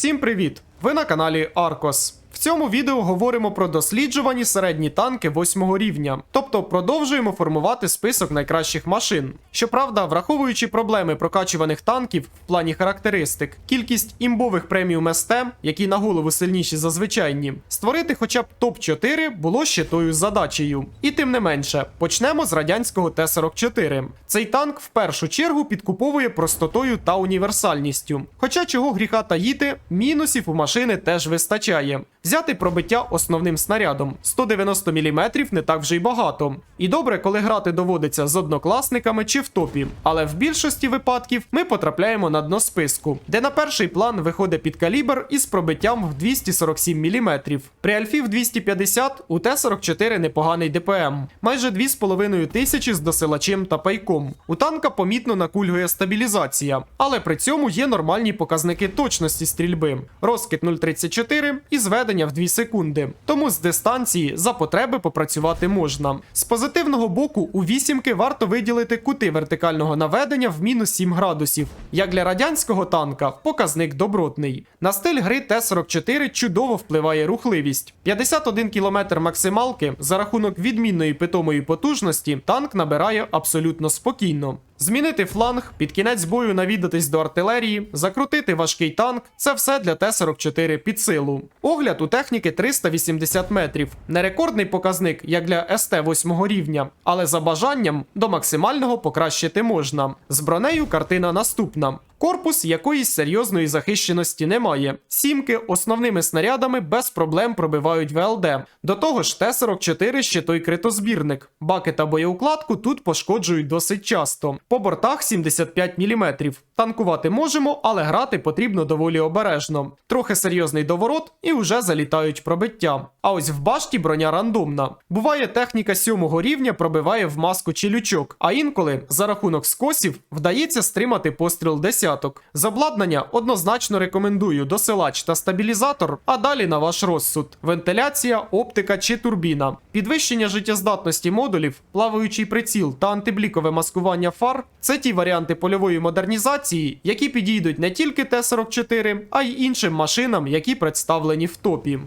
Всім привіт! Ви на каналі Аркос. Цьому відео говоримо про досліджувані середні танки 8 рівня, тобто продовжуємо формувати список найкращих машин. Щоправда, враховуючи проблеми прокачуваних танків в плані характеристик, кількість імбових преміум СТ, які на голову сильніші за звичайні, створити хоча б топ-4 було ще тою задачею. І тим не менше, почнемо з радянського Т-44. Цей танк в першу чергу підкуповує простотою та універсальністю. Хоча чого гріха таїти, мінусів у машини теж вистачає. Взяти пробиття основним снарядом 190 мм не так вже й багато. І добре, коли грати доводиться з однокласниками чи в топі. Але в більшості випадків ми потрапляємо на дно списку, де на перший план виходить під калібр із пробиттям в 247 мм. При альфі в 250 у Т-44 непоганий ДПМ, майже 2,5 тисячі з досилачем та пайком. У танка помітно накульгує стабілізація, але при цьому є нормальні показники точності стрільби. Розкид 0,34 і зведення в 2 секунди. Тому з дистанції за потреби попрацювати можна. З позитивного боку у вісімки варто виділити кути вертикального наведення в мінус 7 градусів. Як для радянського танка, показник добротний. На стиль гри Т-44 чудово впливає рухливість. 51 км максималки за рахунок відмінної питомої потужності танк набирає абсолютно спокійно. Змінити фланг, під кінець бою навідатись до артилерії, закрутити важкий танк це все для Т-44 під силу. Огляд у техніки 380 метрів. Не рекордний показник, як для СТ 8 рівня, але за бажанням до максимального покращити можна. З бронею картина наступна. Корпус якоїсь серйозної захищеності немає. Сімки основними снарядами без проблем пробивають ВЛД. До того ж, Т-44 ще той критозбірник. Баки та боєукладку тут пошкоджують досить часто. По бортах 75 мм. Танкувати можемо, але грати потрібно доволі обережно. Трохи серйозний доворот і вже залітають пробиття. А ось в башті броня рандомна. Буває, техніка 7 рівня пробиває в маску чи лючок, а інколи за рахунок скосів вдається стримати постріл десяток. З обладнання однозначно рекомендую досилач та стабілізатор, а далі на ваш розсуд: вентиляція, оптика чи турбіна, підвищення життєздатності модулів, плаваючий приціл та антиблікове маскування фар це ті варіанти польової модернізації, які підійдуть не тільки Т-44, а й іншим машинам, які представлені в топі.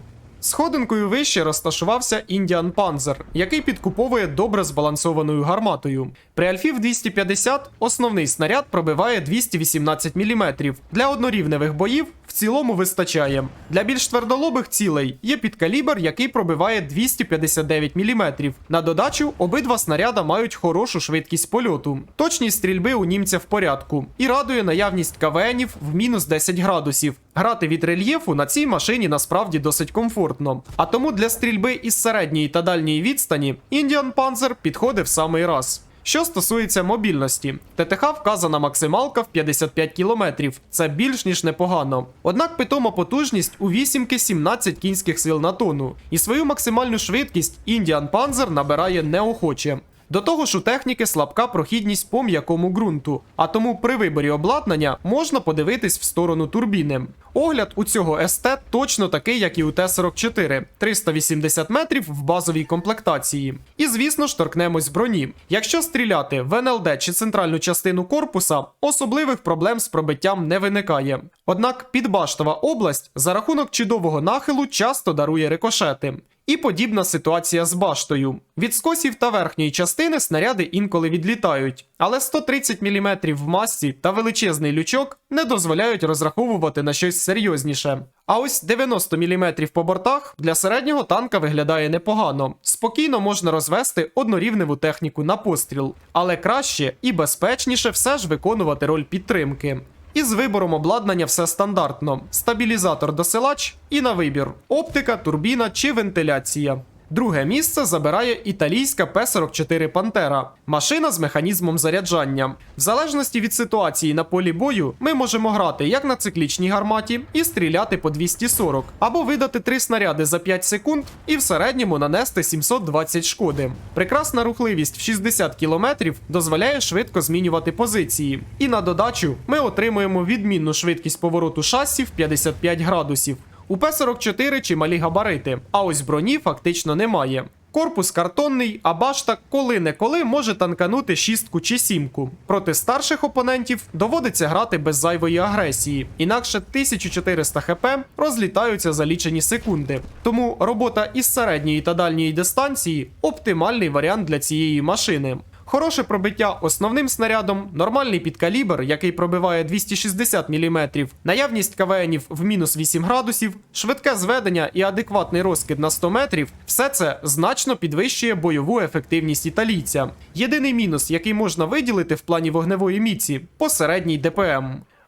Сходинкою вище розташувався Індіан Панзер, який підкуповує добре збалансованою гарматою. При Альфів в 250 основний снаряд пробиває 218 мм. Для однорівневих боїв цілому вистачає. Для більш твердолобих цілей є підкалібр, який пробиває 259 мм. На додачу обидва снаряда мають хорошу швидкість польоту. Точність стрільби у німця в порядку і радує наявність КВНів в мінус 10 градусів. Грати від рельєфу на цій машині насправді досить комфортно. А тому для стрільби із середньої та дальньої відстані Indian Panzer підходить в самий раз. Що стосується мобільності, ТТХ вказана максималка в 55 км. Це більш ніж непогано. Однак питома потужність у вісімки 17 кінських сил на тонну, і свою максимальну швидкість Indian Panzer набирає неохоче. До того ж, у техніки слабка прохідність по м'якому ґрунту, а тому при виборі обладнання можна подивитись в сторону турбіни. Огляд у цього СТ точно такий, як і у Т-44 380 метрів в базовій комплектації. І звісно ж торкнемось броні. Якщо стріляти в НЛД чи центральну частину корпуса, особливих проблем з пробиттям не виникає. Однак підбаштова область за рахунок чудового нахилу часто дарує рикошети. І подібна ситуація з баштою. Від скосів та верхньої частини снаряди інколи відлітають, але 130 мм в масці та величезний лючок не дозволяють розраховувати на щось серйозніше. А ось 90 мм по бортах для середнього танка виглядає непогано. Спокійно можна розвести однорівневу техніку на постріл, але краще і безпечніше все ж виконувати роль підтримки. І з вибором обладнання все стандартно: стабілізатор досилач і на вибір: оптика, турбіна чи вентиляція. Друге місце забирає італійська П-44 Пантера, машина з механізмом заряджання. В залежності від ситуації на полі бою, ми можемо грати як на циклічній гарматі і стріляти по 240, або видати 3 снаряди за 5 секунд і в середньому нанести 720 шкоди. Прекрасна рухливість в 60 км дозволяє швидко змінювати позиції. І на додачу ми отримуємо відмінну швидкість повороту шасі в 55 градусів. У П-44 чималі габарити, а ось броні фактично немає. Корпус картонний, а башта коли-неколи може танканути шістку чи сімку. Проти старших опонентів доводиться грати без зайвої агресії, інакше 1400 хп розлітаються за лічені секунди. Тому робота із середньої та дальньої дистанції оптимальний варіант для цієї машини. Хороше пробиття основним снарядом, нормальний підкалібр, який пробиває 260 мм, наявність КВНів в мінус 8 градусів, швидке зведення і адекватний розкид на 100 метрів все це значно підвищує бойову ефективність італійця. Єдиний мінус, який можна виділити в плані вогневої міці посередній ДПМ.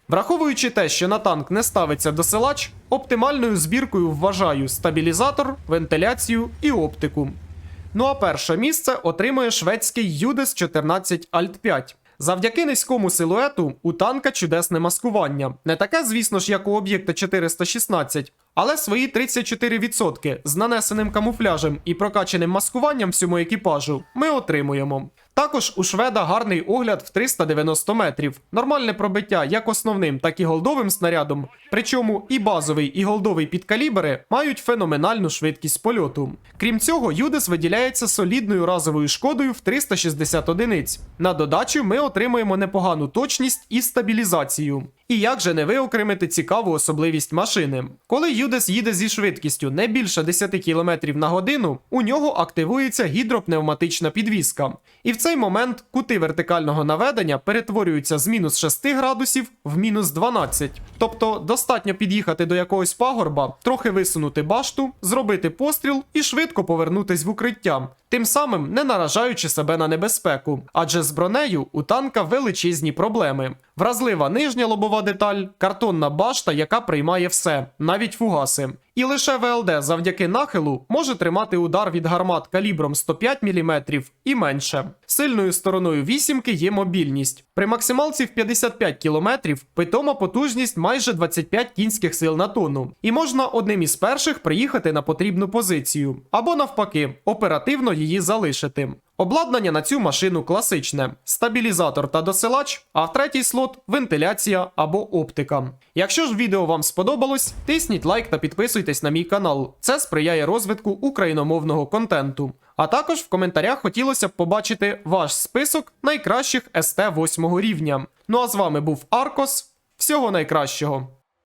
Враховуючи те, що на танк не ставиться досилач, оптимальною збіркою вважаю стабілізатор, вентиляцію і оптику. Ну а перше місце отримує шведський Юдес 14 Alt 5. Завдяки низькому силуету у танка чудесне маскування. Не таке, звісно ж, як у об'єкта 416, але свої 34% з нанесеним камуфляжем і прокачаним маскуванням всьому екіпажу ми отримуємо. Також у шведа гарний огляд в 390 метрів, нормальне пробиття як основним, так і голдовим снарядом. Причому і базовий, і голдовий підкалібри мають феноменальну швидкість польоту. Крім цього, Юдес виділяється солідною разовою шкодою в 360 одиниць. На додачу ми отримуємо непогану точність і стабілізацію. І як же не виокремити цікаву особливість машини? Коли Юдес їде зі швидкістю не більше 10 км на годину, у нього активується гідропневматична підвіска. І в цей момент кути вертикального наведення перетворюються з мінус 6 градусів в мінус 12. Тобто достатньо під'їхати до якогось пагорба, трохи висунути башту, зробити постріл і швидко повернутись в укриття. Тим самим не наражаючи себе на небезпеку, адже з бронею у танка величезні проблеми. Вразлива нижня лобова деталь, картонна башта, яка приймає все, навіть фугаси. І лише ВЛД завдяки нахилу може тримати удар від гармат калібром 105 мм і менше. Сильною стороною вісімки є мобільність. При максималці в 55 км питома потужність майже 25 кінських сил на тонну. І можна одним із перших приїхати на потрібну позицію, або навпаки, оперативно її залишити. Обладнання на цю машину класичне: стабілізатор та досилач, а в третій слот вентиляція або оптика. Якщо ж відео вам сподобалось, тисніть лайк та підписуйтесь на мій канал. Це сприяє розвитку україномовного контенту. А також в коментарях хотілося б побачити ваш список найкращих СТ 8 рівня. Ну а з вами був Аркос. Всього найкращого!